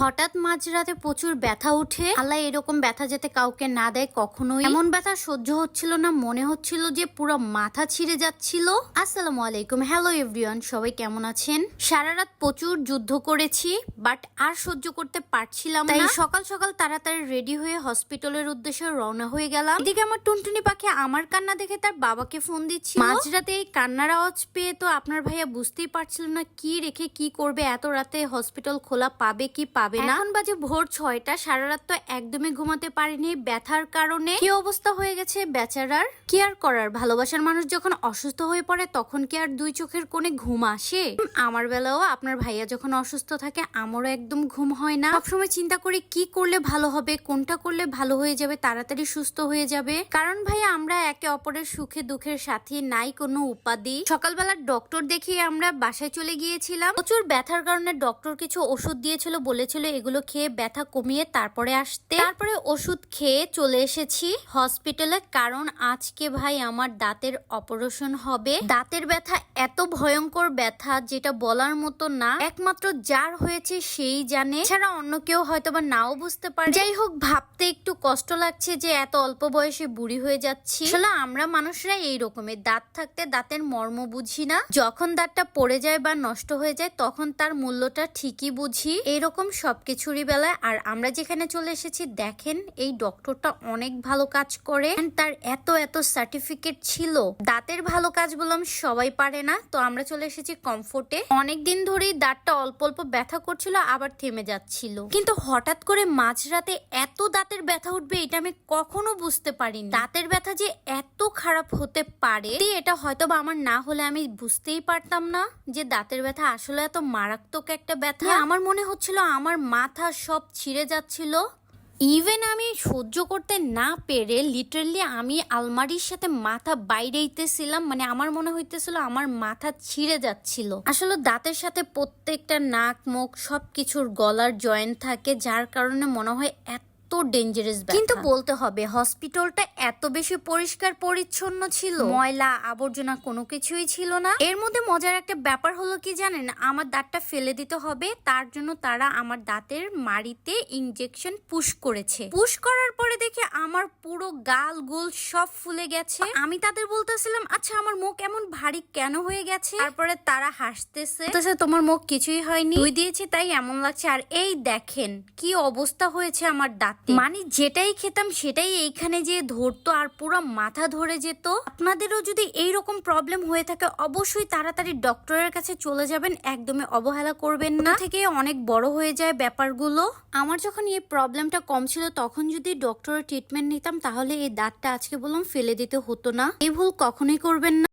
হঠাৎ মাঝরাতে প্রচুর ব্যথা উঠে আল্লাহ এরকম ব্যথা যাতে কাউকে না দেয় কখনোই। এমন ব্যথা সহ্য হচ্ছিল না, মনে হচ্ছিল যে পুরো মাথা ছিঁড়ে যাচ্ছিল। আসসালামু আলাইকুম। হ্যালো এভরিওয়ান সবাই কেমন আছেন? সারা রাত প্রচুর যুদ্ধ করেছি বাট আর সহ্য করতে পারছিলাম তাই সকাল সকাল তাড়াতাড়ি রেডি হয়ে হসপিটালের উদ্দেশ্যে রওনা হয়ে গেলাম। এদিকে আমার টুনটুনি পাখি আমার কান্না দেখে তার বাবাকে ফোন দিচ্ছি মাঝরাতে এই কান্নার আওয়াজ পেয়ে তো আপনার ভাইয়া বুঝতেই পারছিল না, কি রেখে কি করবে, এত রাতে হসপিটাল খোলা পাবে কি পাবে না। এখন বাজে ভোর ছয়টা সারা রাত তো একদমই ঘুমাতে পারিনি, ব্যথার কারণে। কি অবস্থা হয়ে গেছে বেচারার? কি আর করার? ভালোবাসার মানুষ যখন অসুস্থ হয়ে পড়ে, তখন কি আর দুই চোখের কোণে ঘুম আসে? আমার বেলাও আপনার ভাইয়া যখন অসুস্থ থাকে, আমারও একদম ঘুম হয় না। সবসময় চিন্তা করি, কি করলে ভালো হবে, কোনটা করলে ভালো হয়ে যাবে, তাড়াতাড়ি সুস্থ হয়ে যাবে। কারণ ভাইয়া, আমরা একে অপরের সুখে দুঃখের সাথে নাই কোনো উপাধি। সকালবেলা ডক্টর দেখিয়ে আমরা বাসায় চলে গিয়েছিলাম। প্রচুর ব্যথার কারণে ডক্টর কিছু ওষুধ দিয়েছিল, বলেছিল এগুলো খেয়ে ব্যথা কমিয়ে তারপরে আসতে, তারপরে ওষুধ খেয়ে চলে এসেছি হসপিটালে। কারণ আজকে ভাই আমার দাঁতের অপারেশন হবে। দাঁতের ব্যথা, এত ভয়ঙ্কর ব্যথা যেটা বলার মতো না। একমাত্র যার হয়েছে সেই জানে। ছাড়া অন্য কেউ হয়তো বা নাও বুঝতে পারে। যাই হোক, ভাবতে একটু কষ্ট লাগছে যে এত অল্প বয়সে বুড়ি হয়ে যাচ্ছি। আসলে আমরা মানুষরা এই রকমের দাঁত থাকতে দাঁতের মর্ম বুঝি না। যখন দাঁতটা পড়ে যায় বা নষ্ট হয়ে যায়, তখন তার মূল্যটা ঠিকই বুঝি। এইরকম সবকিছুরই বেলায়। আর আমরা যেখানে চলে এসেছি, দেখেন এই ডক্টরটা অনেক ভালো কাজ করে। তার এত এত সার্টিফিকেট ছিল। দাঁতের ভালো কাজ বললাম সবাই পারে না। তো আমরা চলে এসেছি কমফোর্টে অনেক দিন ধরেই দাঁতটা অল্প অল্প ব্যথা করছিল, আবার থেমে যাচ্ছিল। কিন্তু হঠাৎ করে মাঝরাতে এত দাঁতের ব্যথা উঠবে, এটা আমি কখনো বুঝতে পারিনি। দাঁতের ব্যথা যে এত খারাপ হতে পারে এটা হয়তো বা আমার না হলে আমি বুঝতেই পারতাম না যে দাঁতের ব্যথা আসলে এত মারাত্মক একটা ব্যথা। আমার মনে হচ্ছিল, আমার মাথা সব ছিঁড়ে যাচ্ছিল। ইভেন আমি সহ্য করতে না পেরে লিটারলি আমি আলমারির সাথে মাথা বাইরেইতেছিলাম মানে আমার মনে হইতেছিল আমার মাথা ছিঁড়ে যাচ্ছিল। আসলে দাঁতের সাথে প্রত্যেকটা নাক, মুখ সব কিছুর গলার জয়েন্ট থাকে, যার কারণে মনে হয় এত ডেঞ্জারাস কিন্তু বলতে হবে হসপিটালটা এত বেশি পরিষ্কার পরিচ্ছন্ন ছিল। ময়লা আবর্জনা কোনো কিছুই ছিল না। এর মধ্যে মজার একটা ব্যাপার হলো কি জানেন আমার দাঁতটা ফেলে দিতে হবে তার জন্য তারা আমার দাঁতের মাড়িতে ইনজেকশন পুশ করেছে। পুশ করার পরে দেখে আমার পুরো গাল গোল সব ফুলে গেছে। আমি তাদের বলতেছিলাম আচ্ছা আমার মুখ এমন ভারী কেন হয়ে গেছে? তারপরে তারা হাসতেছে। তোমার মুখ কিছুই হয়নি। দিয়েছি তাই এমন লাগছে। আর এই দেখেন কি অবস্থা হয়েছে আমার দাঁতে। মানে যেটাই খেতাম সেটাই এইখানে যে ধরতো আর পুরো মাথা ধরে যেত। আপনাদেরও যদি এই রকম প্রবলেম হয়ে থাকে, অবশ্যই তাড়াতাড়ি ডক্টরের কাছে চলে যাবেন, একদমই অবহেলা করবেন না। থেকে অনেক বড় হয়ে যায় ব্যাপারগুলো। আমার যখন এই প্রবলেমটা কম ছিল, তখন যদি ডক্টরের ট্রিটমেন্ট নিতাম, তাহলে এই দাঁতটা আজকে বললাম ফেলে দিতে হতো না। এই ভুল কখনোই করবেন না।